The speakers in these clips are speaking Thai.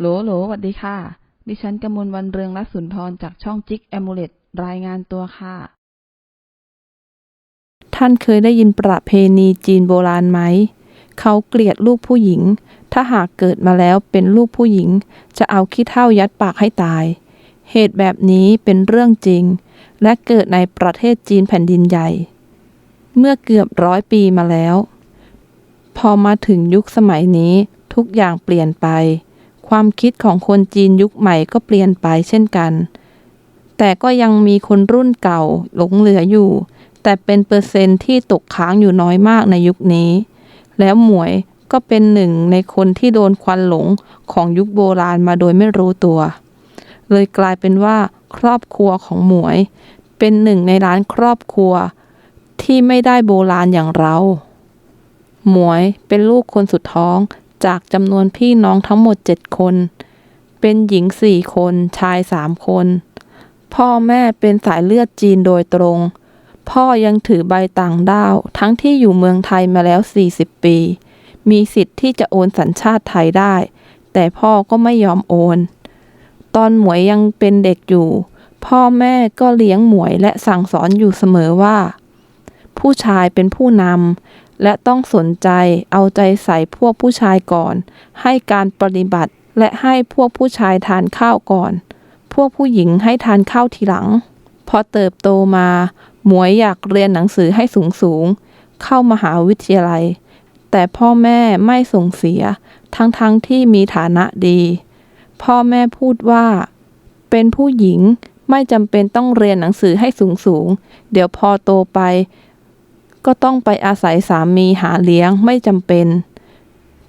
โหลโหลสวัสดีค่ะ ดิฉันกมลวันเรืองรัศนทรจากช่องจิ๊กแอมูเลตรายงานตัวค่ะ ท่านเคยได้ยินประเพณีจีนโบราณไหม เขาเกลียดลูกผู้หญิง ถ้าหากเกิดมาแล้วเป็นลูกผู้หญิง จะเอาขี้เท่ายัดปากให้ตาย เหตุแบบนี้เป็นเรื่องจริง และเกิดในประเทศจีนแผ่นดินใหญ่ เมื่อเกือบร้อยปีมาแล้ว พอมาถึงยุคสมัยนี้ทุกอย่างเปลี่ยนไป ความคิดของคนจีนยุคใหม่ก็เปลี่ยนไปเช่นกัน แต่ก็ยังมีคนรุ่นเก่าหลงเหลืออยู่ แต่เป็นเปอร์เซ็นต์ที่ตกค้างอยู่น้อยมากในยุคนี้ แล้วหมวยก็เป็นหนึ่งในคนที่โดนควันหลงของยุคโบราณมาโดยไม่รู้ตัว เลยกลายเป็นว่าครอบครัวของหมวย เป็นหนึ่งในร้านครอบครัว ที่ไม่ได้โบราณอย่างเรา หมวยเป็นลูกคนสุดท้อง จากจำนวนพี่น้องทั้งหมดเจ็ดคน เป็นหญิงสี่คน ชายสามคน พ่อแม่เป็นสายเลือดจีนโดยตรง พ่อยังถือใบต่างด้าว ทั้งที่อยู่เมืองไทยมาแล้ว 40 ปี มีสิทธิ์ที่จะโอนสัญชาติไทยได้ แต่พ่อก็ไม่ยอมโอน ตอนหมวยยังเป็นเด็กอยู่ พ่อแม่ก็เลี้ยงหมวยและสั่งสอนอยู่เสมอว่า ผู้ชายเป็นผู้นำ และต้องสนใจเอาใจใส่พวกผู้ชายก่อน ให้การปฏิบัติและให้พวกผู้ชายทานข้าวก่อน พวกผู้หญิงให้ทานข้าวทีหลัง พอเติบโตมา หมวยอยากเรียนหนังสือให้สูงสูงๆเข้ามหาวิทยาลัย แต่พ่อแม่ไม่ส่งเสีย ทั้งๆทที่มีฐานะดี พ่อแม่พูดว่า เป็นผู้หญิงไม่จำเป็นต้องเรียนหนังสือให้สูงสูงๆเดี๋ยวพอโตไป ก็ต้องไปอาศัยสามีหาเลี้ยงไม่จำเป็น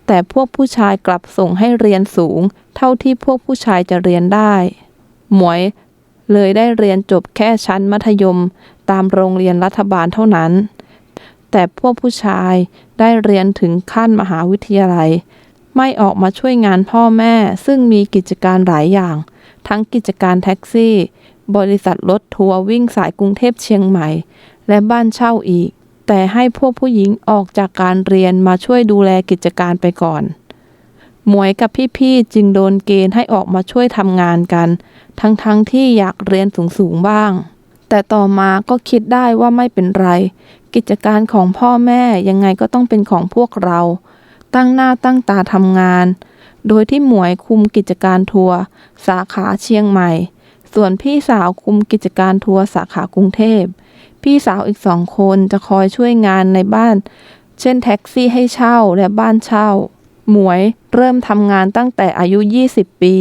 แต่พวกผู้ชายกลับส่งให้เรียนสูง เท่าที่พวกผู้ชายจะเรียนได้ หมวยเลยได้เรียนจบแค่ชั้นมัธยมตามโรงเรียนรัฐบาลเท่านั้น แต่พวกผู้ชายได้เรียนถึงขั้นมหาวิทยาลัย ไม่ออกมาช่วยงานพ่อแม่ ซึ่งมีกิจการหลายอย่าง ทั้งกิจการแท็กซี่ บริษัทรถทัวร์วิ่งสายกรุงเทพเชียงใหม่ และบ้านเช่าอีก แต่ให้พวกผู้หญิงออกจากการเรียนมาช่วยดูแลกิจการไปก่อน หมวยกับพี่ๆจึงโดนเกณฑ์ให้ออกมาช่วยทำงานกัน ทั้งๆทที่อยากเรียนสูงๆบ้าง แต่ต่อมาก็คิดได้ว่าไม่เป็นไร กิจการของพ่อแม่ยังไงก็ต้องเป็นของพวกเรา ตั้งหน้าตั้งตาทำงาน โดยที่หมวยคุมกิจการทัวร์สาขาเชียงใหม่ ส่วนพี่สาวคุมกิจการทัวร์สาขากรุงเทพ พี่สาวอีกสองคนจะคอยช่วยงานในบ้าน เช่นแท็กซี่ให้เช่าและบ้านเช่า หมวยเริ่มทำงานตั้งแต่อายุ 20 ปี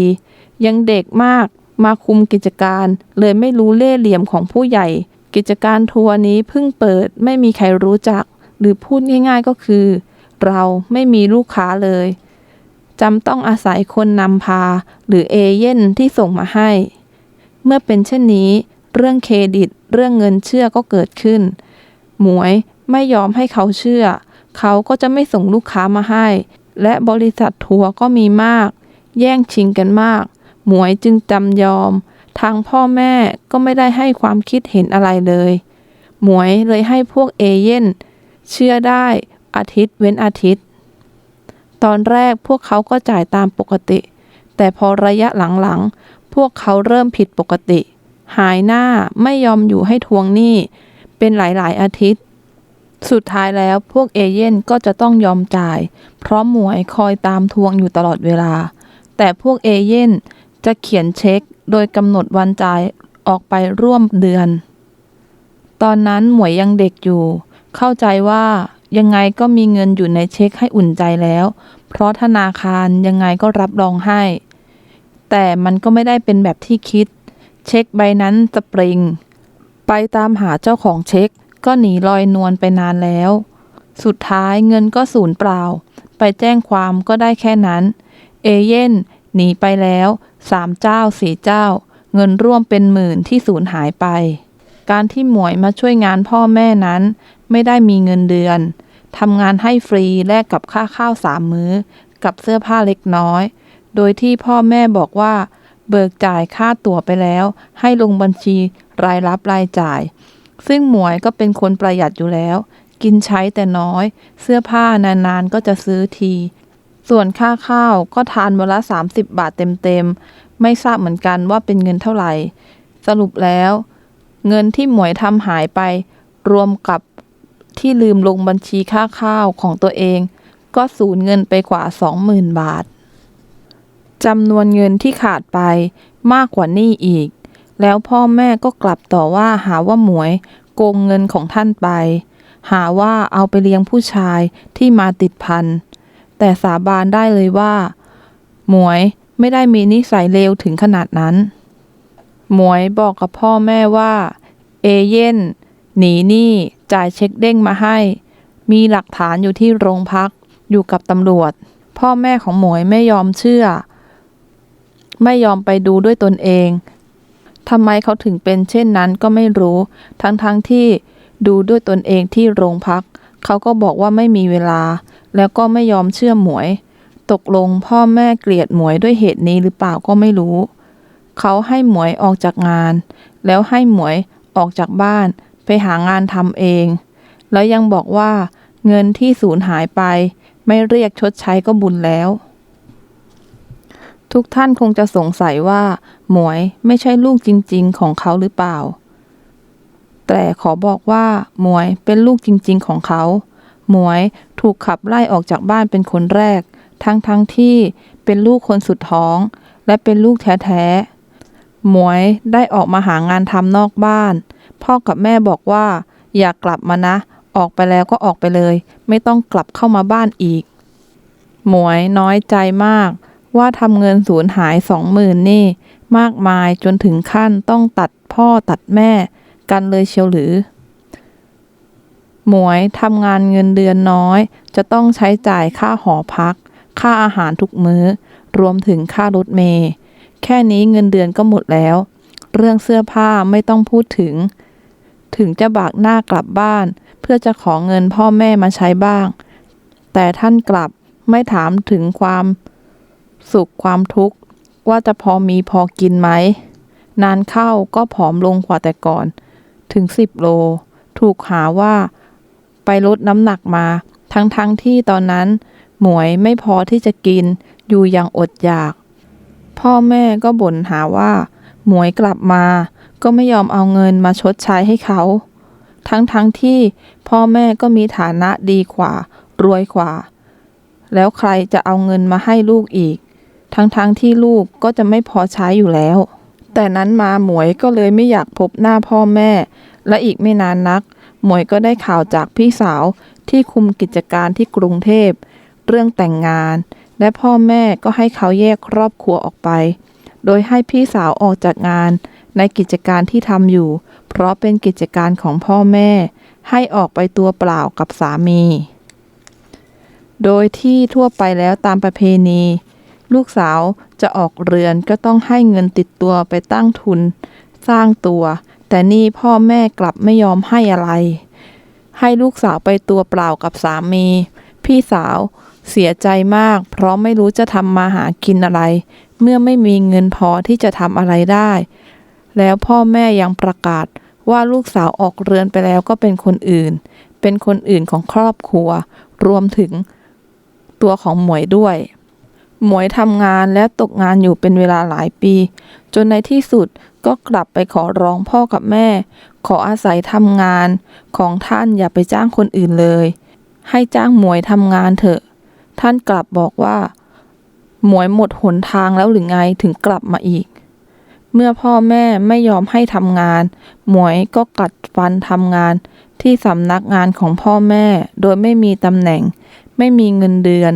ยังเด็กมากมาคุมกิจการ เลยไม่รู้เล่ห์เหลี่ยมของผู้ใหญ่ กิจการทัวร์นี้เพิ่งเปิดไม่มีใครรู้จัก หรือพูดง่ายๆก็คือ เราไม่มีลูกค้าเลยจำต้องอาศัยคนนำพา หรือเอเย่นที่ส่งมาให้ เมื่อเป็นเช่นนี้ เรื่องเครดิต เรื่องเงินเชื่อก็เกิดขึ้น หมวยไม่ยอมให้เขาเชื่อ เขาก็จะไม่ส่งลูกค้ามาให้ และบริษัททัวร์ก็มีมาก แย่งชิงกันมาก หมวยจึงจำยอม ทางพ่อแม่ก็ไม่ได้ให้ความคิดเห็นอะไรเลย หมวยเลยให้พวกเอเย่นเชื่อได้อาทิตย์เว้นอาทิตย์ ตอนแรกพวกเขาก็จ่ายตามปกติ แต่พอระยะหลังๆ พวกเขาเริ่มผิดปกติ หายหน้าไม่ยอมอยู่ให้ทวงหนี้ เป็นหลายๆ อาทิตย์ สุดท้ายแล้วพวกเอเย่นก็จะต้องยอมจ่าย เพราะหมวยคอยตามทวงอยู่ตลอดเวลา แต่พวกเอเย่นจะเขียนเช็คโดยกำหนดวันจ่ายออกไปร่วมเดือน ตอนนั้นหมวยยังเด็กอยู่ เข้าใจว่ายังไงก็มีเงินอยู่ในเช็คให้อุ่นใจแล้ว เพราะธนาคารยังไงก็รับรองให้ แต่มันก็ไม่ได้เป็นแบบที่คิด เช็คใบนั้นสปริง ไปตามหาเจ้าของเช็ค ก็หนีลอยนวลไปนานแล้ว สุดท้ายเงินก็สูญเปล่า ไปแจ้งความก็ได้แค่นั้น เอเย่นหนีไปแล้วสามเจ้าสี่เจ้า เงินร่วมเป็นหมื่นที่สูญหายไป การที่หมวยมาช่วยงานพ่อแม่นั้น ไม่ได้มีเงินเดือนทำงานให้ฟรีแลกกับค่าข้าวสามมื้อ กับเสื้อผ้าเล็กน้อย โดยที่พ่อแม่บอกว่า เบิกจ่ายค่าตั๋วไปแล้ว ให้ลงบัญชีรายรับรายจ่าย ซึ่งหมวยก็เป็นคนประหยัดอยู่แล้ว กินใช้แต่น้อย เสื้อผ้านานๆก็จะซื้อที ส่วนค่าข้าวก็ทานวันละ 30 บาทเต็มๆ ไม่ทราบเหมือนกันว่าเป็นเงินเท่าไหร่ สรุปแล้ว เงินที่หมวยทำหายไป รวมกับที่ลืมลงบัญชีค่าข้าวของตัวเอง ก็สูญเงินไปกว่า 20,000 บาท จำนวนเงินที่ขาดไปมากกว่านี้อีก แล้วพ่อแม่ก็กลับต่อว่าหาว่าหมวยโกงเงินของท่านไป หาว่าเอาไปเลี้ยงผู้ชายที่มาติดพัน แต่สาบานได้เลยว่า หมวยไม่ได้มีนิสัยเลวถึงขนาดนั้น หมวยบอกกับพ่อแม่ว่า เอเย่นหนีหนี้จ่ายเช็คเด้งมาให้ มีหลักฐานอยู่ที่โรงพักอยู่กับตำรวจ พ่อแม่ของหมวยไม่ยอมเชื่อ ไม่ยอมไปดูด้วยตนเองทำไมเขาถึงเป็นเช่นนั้นก็ไม่รู้ ทั้งๆทที่ดูด้วยตนเองที่โรงพัก เขาก็บอกว่าไม่มีเวลา แล้วก็ไม่ยอมเชื่อหมวย ตกลงพ่อแม่เกลียดหมวยด้วยเหตุนี้หรือเปล่าก็ไม่รู้ เขาให้หมวยออกจากงาน แล้วให้หมวยออกจากบ้าน ไปหางานทำเอง แล้วยังบอกว่า เงินที่สูญหายไป ไม่เรียกชดใช้ก็บุญแล้ว ทุกท่านคงจะสงสัยว่า หมวยไม่ใช่ลูกจริง ๆ ของเขาหรือเปล่า แต่ขอบอกว่า หมวยเป็นลูกจริง ๆ ของเขา หมวยถูกขับไล่ออกจากบ้านเป็นคนแรก ทั้งๆทที่เป็นลูกคนสุดท้อง และเป็นลูกแท้ๆ หมวยได้ออกมาหางานทำนอกบ้าน พ่อกับแม่บอกว่า อย่ากกลับมานะ ออกไปแล้วก็ออกไปเลย ไม่ต้องกลับเข้ามาบ้านอีก หมวยน้อยใจมาก ว่าทำเงินสูญหายสองหมื่นนี่ มากมายจนถึงขั้นต้องตัดพ่อตัดแม่กันเลยเชียวหรือ หมวยทำงานเงินเดือนน้อย จะต้องใช้จ่ายค่าหอพัก ค่าอาหารทุกมือ้อ รวมถึงค่ารถเมย์แค่นี้เงินเดือนก็หมดแล้ว เรื่องเสื้อผ้าไม่ต้องพูดถึง ถึงจะบากหน้ากลับบ้าน เพื่อจะขอเงินพ่อแม่มาใช้บ้าง แต่ท่านกลับไม่ถามถึงความ สุขความทุกข์ ว่าจะพอมีพอกินไหม นานเข้าก็ผอมลงกว่าแต่ก่อน ถึงสิบโล ถูกหาว่า ไปลดน้ำหนักมา ทั้งๆทที่ตอนนั้น หมวยไม่พอที่จะกิน อยู่อย่างอดอยาก พ่อแม่ก็บ่นหาว่า หมวยกลับมา ก็ไม่ยอมเอาเงินมาชดใช้ให้เขา ทั้งๆทที่พ่อแม่ก็มีฐานะดีกว่า รวยกว่าแล้วใครจะเอาเงินมาให้ลูกอีก ทั้งๆทที่ลูกก็จะไม่พอใช้อยู่แล้ว แต่นั้นมาหมวยก็เลยไม่อยากพบหน้าพ่อแม่ และอีกไม่นานนัก หมวยก็ได้ข่าวจากพี่สาวที่คุมกิจการที่กรุงเทพ เรื่องแต่งงาน และพ่อแม่ก็ให้เขาแยกครอบครัวออกไป โดยให้พี่สาวออกจากงาน ในกิจการที่ทำอยู่ เพราะเป็นกิจการของพ่อแม่ ให้ออกไปตัวเปล่ากับสามี โดยที่ทั่วไปแล้วตามประเพณี ลูกสาวจะออกเรือนก็ต้องให้เงินติดตัวไปตั้งทุน สร้างตัว แต่นี่พ่อแม่กลับไม่ยอมให้อะไร ให้ลูกสาวไปตัวเปล่ากับสามี พี่สาวเสียใจมาก เพราะไม่รู้จะทำมาหากินอะไร เมื่อไม่มีเงินพอที่จะทำอะไรได้ แล้วพ่อแม่ยังประกาศว่าลูกสาวออกเรือนไปแล้วก็เป็นคนอื่น เป็นคนอื่นของครอบครัว รวมถึงตัวของหมวยด้วย หมวยทำงานและตกงานอยู่เป็นเวลาหลายปี จนในที่สุดก็กลับไปขอร้องพ่อกับแม่ ขออาศัยทำงานของท่านอย่าไปจ้างคนอื่นเลย ให้จ้างหมวยทำงานเถอะ ท่านกลับบอกว่า หมวยหมดหนทางแล้วหรือไงถึงกลับมาอีก เมื่อพ่อแม่ไม่ยอมให้ทำงาน หมวยก็กัดฟันทำงานที่สำนักงานของพ่อแม่ โดยไม่มีตำแหน่ง ไม่มีเงินเดือน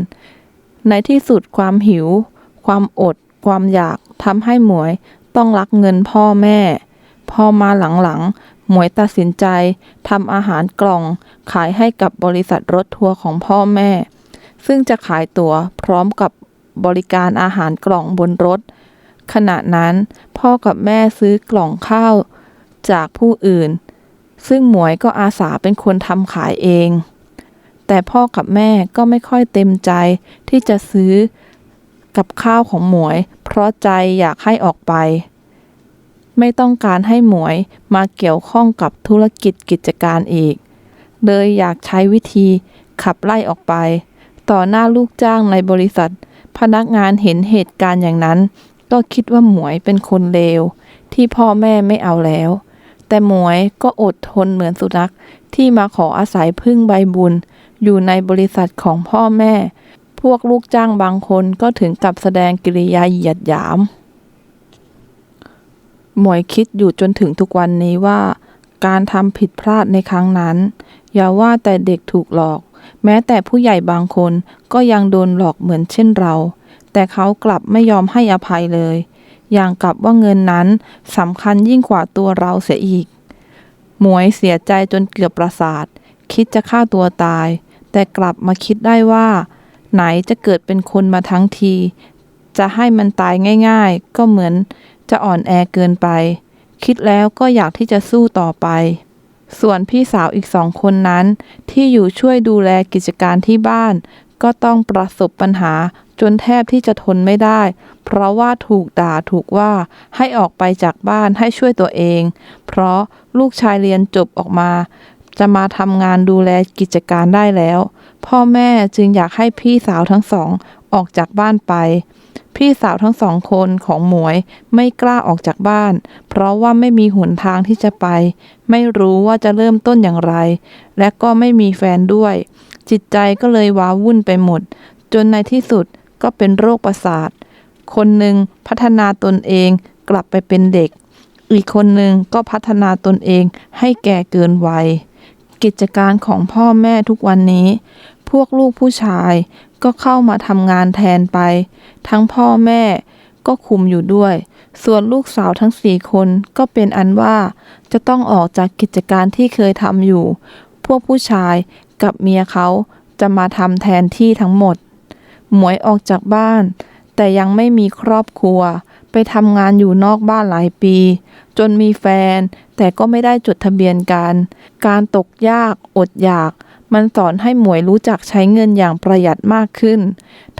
ในที่สุดความหิว ความอด ความอยากทำให้หมวยต้องรักเงินพ่อแม่ พอมาหลังๆ หมวยตัดสินใจทำอาหารกล่องขายให้กับบริษัทรถทัวร์ของพ่อแม่ ซึ่งจะขายตั๋วพร้อมกับบริการอาหารกล่องบนรถ ขณะนั้นพ่อกับแม่ซื้อกล่องข้าวจากผู้อื่น ซึ่งหมวยก็อาสาเป็นคนทำขายเอง แต่พ่อกับแม่ก็ไม่ค่อยเต็มใจที่จะซื้อกับข้าวของหมวย เพราะใจอยากให้ออกไป ไม่ต้องการให้หมวยมาเกี่ยวข้องกับธุรกิจกิจการอีก เลยอยากใช้วิธีขับไล่ออกไป ต่อหน้าลูกจ้างในบริษัท พนักงานเห็นเหตุการณ์อย่างนั้น ก็คิดว่าหมวยเป็นคนเลว ที่พ่อแม่ไม่เอาแล้ว แต่หมวยก็อดทนเหมือนสุนัขที่มาขออาศัยพึ่งใบบุญ อยู่ในบริษัทของพ่อแม่ พวกลูกจ้างบางคนก็ถึงกับแสดงกิริยาเหยียดหยาม หมวยคิดอยู่จนถึงทุกวันนี้ว่า การทำผิดพลาดในครั้งนั้น อย่าว่าแต่เด็กถูกหลอก แม้แต่ผู้ใหญ่บางคนก็ยังโดนหลอกเหมือนเช่นเรา แต่เขากลับไม่ยอมให้อภัยเลย อย่างกับว่าเงินนั้นสำคัญยิ่งกว่าตัวเราเสียอีกหมวยเสียใจจนเกือบประสาท คิดจะฆ่าตัวตาย แต่กลับมาคิดได้ว่า ไหนจะเกิดเป็นคนมาทั้งที จะให้มันตายง่าย ๆ ก็เหมือนจะอ่อนแอเกินไป คิดแล้วก็อยากที่จะสู้ต่อไป ส่วนพี่สาวอีกสองคนนั้น ที่อยู่ช่วยดูแลกิจการที่บ้าน ก็ต้องประสบปัญหาจนแทบที่จะทนไม่ได้ เพราะว่าถูกด่าถูกว่าให้ออกไปจากบ้านให้ช่วยตัวเอง เพราะลูกชายเรียนจบออกมา จะมาทำงานดูแลกิจการได้แล้ว พ่อแม่จึงอยากให้พี่สาวทั้งสองออกจากบ้านไป พี่สาวทั้งสองคนของหมวยไม่กล้าออกจากบ้าน เพราะว่าไม่มีหนทางที่จะไป ไม่รู้ว่าจะเริ่มต้นอย่างไร และก็ไม่มีแฟนด้วย จิตใจก็เลยว้าวุ่นไปหมด จนในที่สุดก็เป็นโรคประสาท คนหนึ่งพัฒนาตนเองกลับไปเป็นเด็ก อีกคนหนึ่งก็พัฒนาตนเองให้แก่เกินวัย กิจการของพ่อแม่ทุกวันนี้ พวกลูกผู้ชายก็เข้ามาทำงานแทนไป ทั้งพ่อแม่ก็คุมอยู่ด้วย ส่วนลูกสาวทั้งสี่คนก็เป็นอันว่าจะต้องออกจากกิจการที่เคยทำอยู่ พวกผู้ชายกับเมียเขาจะมาทำแทนที่ทั้งหมด หมวยออกจากบ้าน แต่ยังไม่มีครอบครัว ไปทำงานอยู่นอกบ้านหลายปี จนมีแฟน แต่ก็ไม่ได้จดทะเบียนกัน การตกยาก อดอยาก มันสอนให้หมวยรู้จักใช้เงินอย่างประหยัดมากขึ้น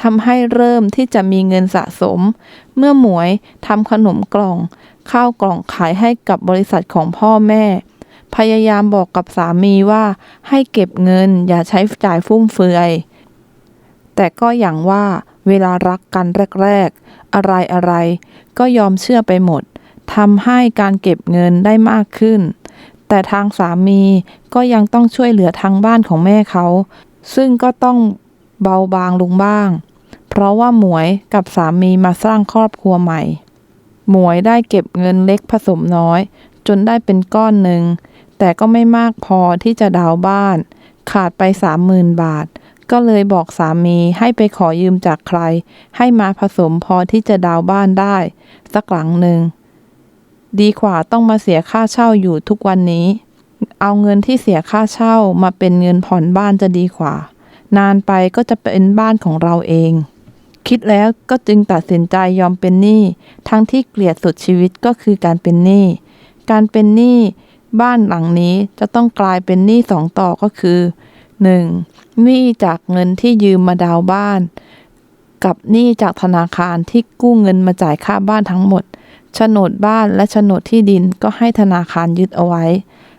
ทำให้เริ่มที่จะมีเงินสะสม เมื่อหมวยทำขนมกล่อง ข้าวกล่องขายให้กับบริษัทของพ่อแม่ พยายามบอกกับสามีว่าให้เก็บเงินอย่าใช้จ่ายฟุ่มเฟือย แต่ก็อย่างว่า เวลารักกันแรกๆ อะไรอะไรๆก็ยอมเชื่อไปหมดทำให้การเก็บเงินได้มากขึ้น แต่ทางสามีก็ยังต้องช่วยเหลือทางบ้านของแม่เขา ซึ่งก็ต้องเบาบางลงบ้าง เพราะว่าหมวยกับสามีมาสร้างครอบครัวใหม่ หมวยได้เก็บเงินเล็กผสมน้อย จนได้เป็นก้อนหนึ่ง แต่ก็ไม่มากพอที่จะดาวบ้าน ขาดไปสามหมื่นบาท ก็เลยบอกสามีให้ไปขอยืมจากใคร ให้มาผสมพอที่จะดาวบ้านได้ สักหลังหนึ่ง ดีกว่าต้องมาเสียค่าเช่าอยู่ทุกวันนี้ เอาเงินที่เสียค่าเช่ามาเป็นเงินผ่อนบ้านจะดีกว่า นานไปก็จะเป็นบ้านของเราเอง คิดแล้วก็จึงตัดสินใจยอมเป็นหนี้ ทั้งที่เกลียดสุดชีวิตก็คือการเป็นหนี้ การเป็นหนี้บ้านหลังนี้จะต้องกลายเป็นหนี้สองต่อก็คือ 1. หนี้จากเงินที่ยืมมาดาวบ้าน กับหนี้จากธนาคารที่กู้เงินมาจ่ายค่าบ้านทั้งหมดโฉนดบ้านและโฉนดที่ดินก็ให้ธนาคารยึดเอาไว้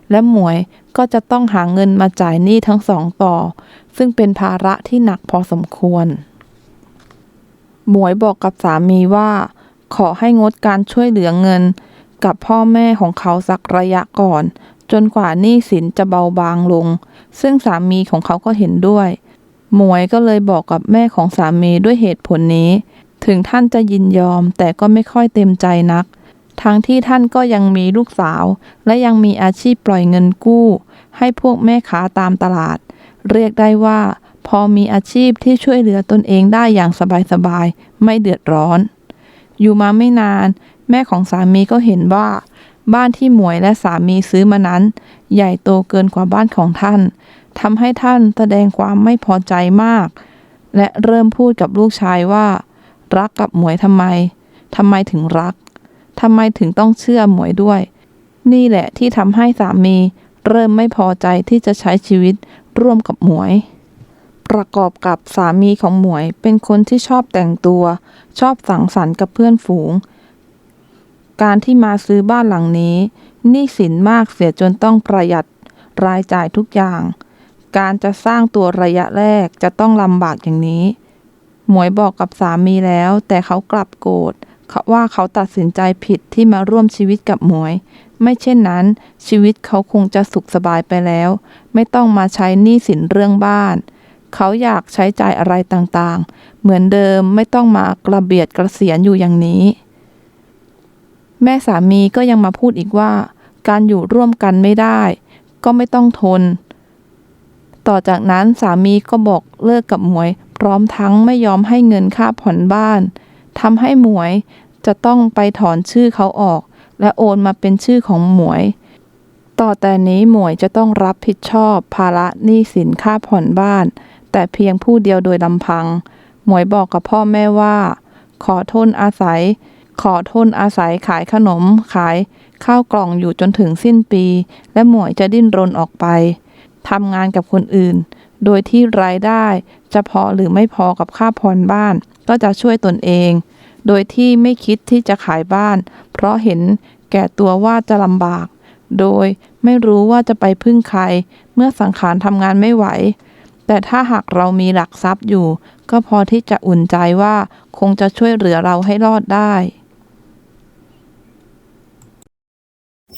และหมวยก็จะต้องหาเงินมาจ่ายหนี้ทั้งสองต่อ ซึ่งเป็นภาระที่หนักพอสมควร หมวยบอกกับสามีว่า ขอให้งดการช่วยเหลือเงิน กับพ่อแม่ของเขาสักระยะก่อน จนกว่าหนี้สินจะเบาบางลง ซึ่งสามีของเขาก็เห็นด้วย หมวยก็เลยบอกกับแม่ของสามีด้วยเหตุผลนี้ ถึงท่านจะยินยอมแต่ก็ไม่ค่อยเต็มใจนัก ทั้งที่ท่านก็ยังมีลูกสาว และยังมีอาชีพปล่อยเงินกู้ ให้พวกแม่ค้าตามตลาด เรียกได้ว่า พอมีอาชีพที่ช่วยเหลือตนเองได้อย่างสบายๆไม่เดือดร้อน อยู่มาไม่นาน แม่ของสามีก็เห็นว่า บ้านที่หมวยและสามีซื้อมานั้น ใหญ่โตเกินกว่าบ้านของท่านทำให้ท่านแสดงความไม่พอใจมาก และเริ่มพูดกับลูกชายว่า รักกับหมวยทำไมทำไมถึงรักทำไมถึงต้องเชื่อหมวยด้วย นี่แหละที่ทำให้สามีเริ่มไม่พอใจที่จะใช้ชีวิตร่วมกับหมวย ประกอบกับสามีของหมวยเป็นคนที่ชอบแต่งตัว ชอบสังสรรค์กับเพื่อนฝูง การที่มาซื้อบ้านหลังนี้หนี้สินมากเสียจนต้องประหยัดรายจ่ายทุกอย่าง การจะสร้างตัวระยะแรกจะต้องลำบากอย่างนี้ หมวยบอกกับสามีแล้ว แต่เขากลับโกรธเขาว่าเขาตัดสินใจผิดที่มาร่วมชีวิตกับหมวย ไม่เช่นนั้น ชีวิตเขาคงจะสุขสบายไปแล้ว ไม่ต้องมาใช้หนี้สินเรื่องบ้าน เขาอยากใช้จ่ายอะไรต่างๆ เหมือนเดิมไม่ต้องมากระเบียดกระเสียนอยู่อย่างนี้ แม่สามีก็ยังมาพูดอีกว่า การอยู่ร่วมกันไม่ได้ ก็ไม่ต้องทน ต่อจากนั้นสามีก็บอกเลิกกับหมวย พร้อมทั้งไม่ยอมให้เงินค่าผ่อนบ้านทำให้หมวยจะต้องไปถอนชื่อเขาออก และโอนมาเป็นชื่อของหมวย ต่อแต่นี้หมวยจะต้องรับผิดชอบภาระหนี้สินค่าผ่อนบ้าน แต่เพียงผู้เดียวโดยลำพัง หมวยบอกกับพ่อแม่ว่า ขอทนอาศัย ขอทนอาศัยขายขนม ขายข้าวกล่องอยู่จนถึงสิ้นปี และหมวยจะดิ้นรนออกไปทำงานกับคนอื่น โดยที่รายได้จะพอหรือไม่พอกับค่าผ่อนบ้าน ก็จะช่วยตนเอง โดยที่ไม่คิดที่จะขายบ้าน เพราะเห็นแก่ตัวว่าจะลำบาก โดยไม่รู้ว่าจะไปพึ่งใคร เมื่อสังขารทำงานไม่ไหว แต่ถ้าหากเรามีหลักทรัพย์อยู่ ก็พอที่จะอุ่นใจว่าคงจะช่วยเหลือเราให้รอดได้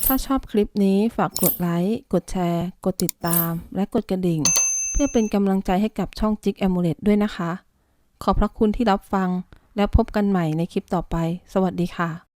ถ้าชอบคลิปนี้ฝากกดไลค์ กดแชร์ กดติดตาม และกดกระดิ่ง เพื่อเป็นกำลังใจให้กับช่องจิกแอมูเลตด้วยนะคะ ขอบพระคุณที่รับฟัง แล้วพบกันใหม่ในคลิปต่อไป สวัสดีค่ะ